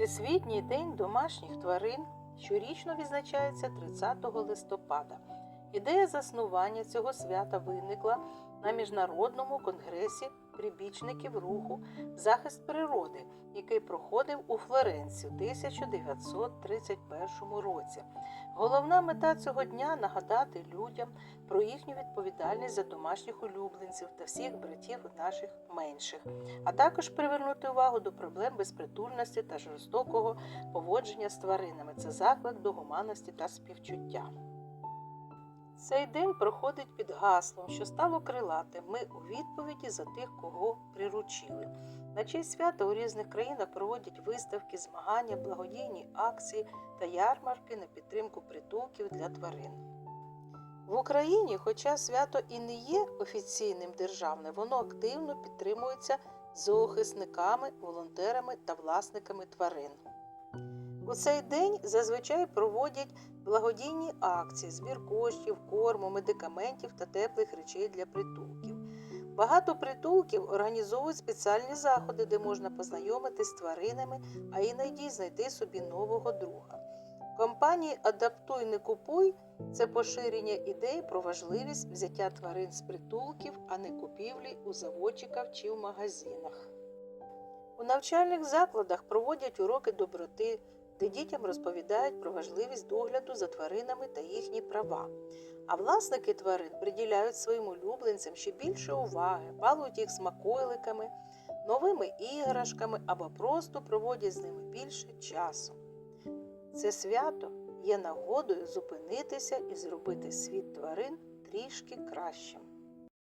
Всесвітній день домашніх тварин щорічно відзначається 30 листопада. Ідея заснування цього свята виникла на міжнародному конгресі прибічників руху захист природи, який проходив у Флоренції у 1931 році. Головна мета цього дня нагадати людям про їхню відповідальність за домашніх улюбленців та всіх братів наших менших, а також привернути увагу до проблем безпритульності та жорстокого поводження з тваринами. Це заклик до гуманності та співчуття. Цей день проходить під гаслом, що стало крилатим. Ми у відповіді за тих, кого приручили. На честь свята у різних країнах проводять виставки, змагання, благодійні акції та ярмарки на підтримку притулків для тварин. В Україні, хоча свято і не є офіційним державним, воно активно підтримується зоохисниками, волонтерами та власниками тварин. У цей день зазвичай проводять благодійні акції, збір коштів, корму, медикаментів та теплих речей для притулків. Багато притулків організовують спеціальні заходи, де можна познайомитись з тваринами, а іноді знайти собі нового друга. Компанії Адаптуй не купуй це поширення ідей про важливість взяття тварин з притулків, а не купівлі у заводчиках чи в магазинах. У навчальних закладах проводять уроки доброти, де дітям розповідають про важливість догляду за тваринами та їхні права. А власники тварин приділяють своїм улюбленцям ще більше уваги, балують їх смаколиками, новими іграшками або просто проводять з ними більше часу. Це свято є нагодою зупинитися і зробити світ тварин трішки кращим.